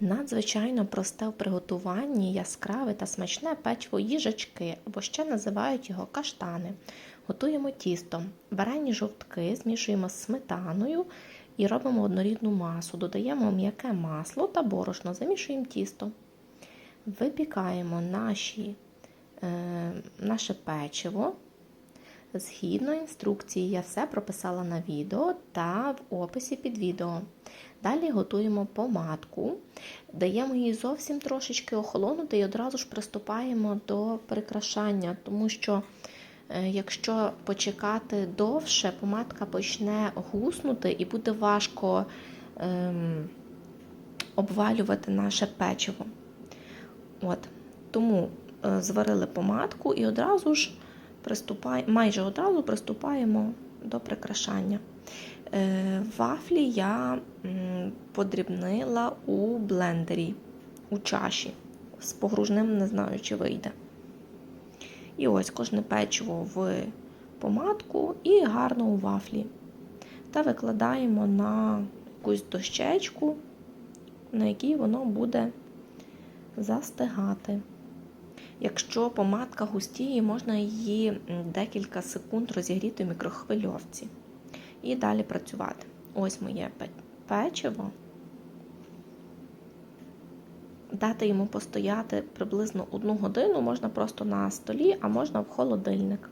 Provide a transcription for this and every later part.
Надзвичайно просте в приготуванні яскраве та смачне печиво їжачки, або ще називають його каштани. Готуємо тісто. Варені жовтки змішуємо з сметаною і робимо однорідну масу. Додаємо м'яке масло та борошно, замішуємо тісто. Випікаємо наші, е, наше печиво. Згідно інструкції, я все прописала на відео та в описі під відео. Далі готуємо помадку, даємо їй зовсім трошечки охолонути і одразу ж приступаємо до прикрашання, тому що е, якщо почекати довше, помадка почне гуснути і буде важко ем, обвалювати наше печиво. От. Тому е, зварили помадку і одразу ж приступай, майже одразу приступаємо до прикрашання. Е, Вафлі я подрібнила у блендері, у чаші. З погружним не знаю, чи вийде. І ось кожне печиво в помадку і гарно у вафлі. Та викладаємо на якусь дощечку, на якій воно буде застигати. Якщо помадка густіє, можна її декілька секунд розігріти в мікрохвильовці. І далі працювати. Ось моє печиво. Дати йому постояти приблизно одну годину, можна просто на столі, а можна в холодильник.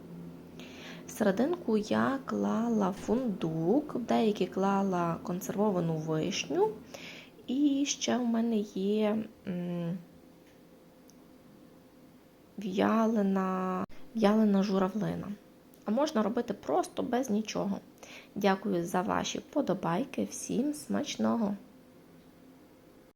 Серединку я клала фундук, в деякі клала консервовану вишню. І ще в мене є в'ялена, в'ялена журавлина. А можна робити просто без нічого. Дякую за ваші подобайки. Всім смачного!